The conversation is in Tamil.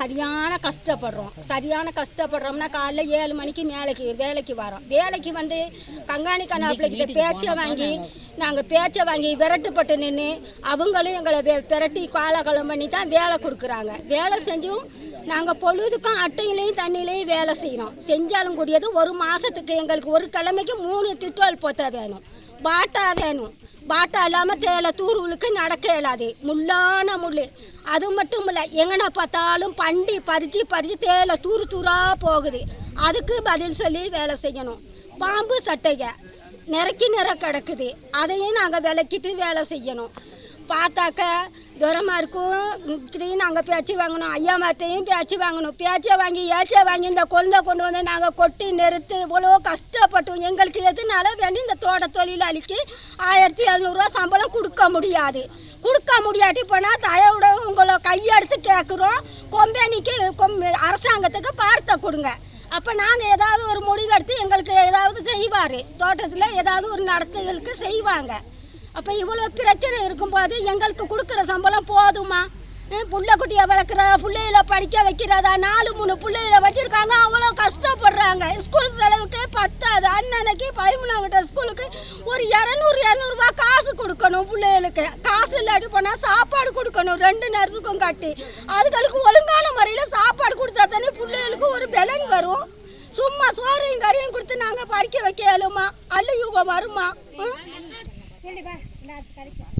சரியான கஷ்டப்படுறோம். சரியான கஷ்டப்படுறோம்னா காலைல ஏழு மணிக்கு மேலைக்கு வேலைக்கு வரோம். வேலைக்கு வந்து கங்காணி கண்ணாப்பிள்ளைகிட்ட பேச்சை வாங்கி நாங்கள் பேச்சை வாங்கி விரட்டுப்பட்டு நின்று அவங்களும் எங்களை விரட்டி காலகலம் பண்ணி தான் வேலை கொடுக்குறாங்க. வேலை செஞ்சும் நாங்கள் பொழுதுக்கும் அட்டையிலையும் தண்ணியிலையும் வேலை செய்யணும் செஞ்சாலும் கூடியது ஒரு மாதத்துக்கு எங்களுக்கு ஒரு கிழமைக்கு மூணு டிட்டோல் போத்தா வேணும். பாட்டா வேணும். பாட்டா இல்லாமல் தேலை தூர்வுகளுக்கு நடக்க இயலாது. முள்ளான முள் அது மட்டும் இல்லை எங்கன பார்த்தாலும் பண்டி பறித்து பறித்து தேலை தூர் தூராக போகுது. அதுக்கு பதில் சொல்லி வேலை செய்யணும். பாம்பு சட்டையை நிறக்கி நிற கிடக்குது. அதையும் நாங்கள் விளக்கிட்டு வேலை செய்யணும். பார்த்தாக்க தூரமாக இருக்கும். இப்படி நாங்கள் பேச்சு வாங்கணும் ஐயா மாட்டையும் பேச்சு வாங்கணும். பேச்சை வாங்கி ஏச்சை வாங்கி இந்த கொழுந்தை கொண்டு வந்து நாங்கள் கொட்டி நிறுத்து இவ்வளோ கஷ்டப்பட்டோம். எங்களுக்கு எதுனால வேண்டி இந்த தோட்ட தொழிலாளிக்கு ஆயிரத்தி எழுநூறுவா சம்பளம் கொடுக்க முடியாது. கொடுக்க முடியாட்டி போனால் தயவுட உங்களை கையெடுத்து கேட்குறோம் கொம்பேனிக்கு கொம் அரசாங்கத்துக்கு பார்த்த கொடுங்க. அப்போ நாங்கள் ஏதாவது ஒரு முடிவெடுத்து எங்களுக்கு ஏதாவது செய்வார். தோட்டத்தில் ஏதாவது ஒரு நடத்துகளுக்கு செய்வாங்க. அப்போ இவ்வளோ பிரச்சனை இருக்கும்போது எங்களுக்கு கொடுக்குற சம்பளம் போதுமா? ஹம், புள்ள குட்டியை வளர்க்குற பிள்ளைகள படிக்க வைக்கிறதா? நாலு மூணு பிள்ளைகள வச்சுருக்காங்க அவ்வளோ கஷ்டப்படுறாங்க. ஸ்கூல் செலவுக்கே பத்தாது. அண்ணனுக்கு பதிமூணாங்கிட்ட ஸ்கூலுக்கு ஒரு இரநூறு இரநூறுபா காசு கொடுக்கணும் பிள்ளைகளுக்கு. காசு இல்லாட்டி போனால் சாப்பாடு கொடுக்கணும் ரெண்டு நேரத்துக்கும் கட்டி. அதுகளுக்கு ஒழுங்கான முறையில் சாப்பாடு கொடுத்தா தானே பிள்ளைகளுக்கு ஒரு பலன் வரும். சும்மா சோறையும் கறியும் கொடுத்து நாங்கள் படிக்க வைக்கலுமா அல்ல யுகம் வருமா? சொல்லி பா இந்த கறிக்கு?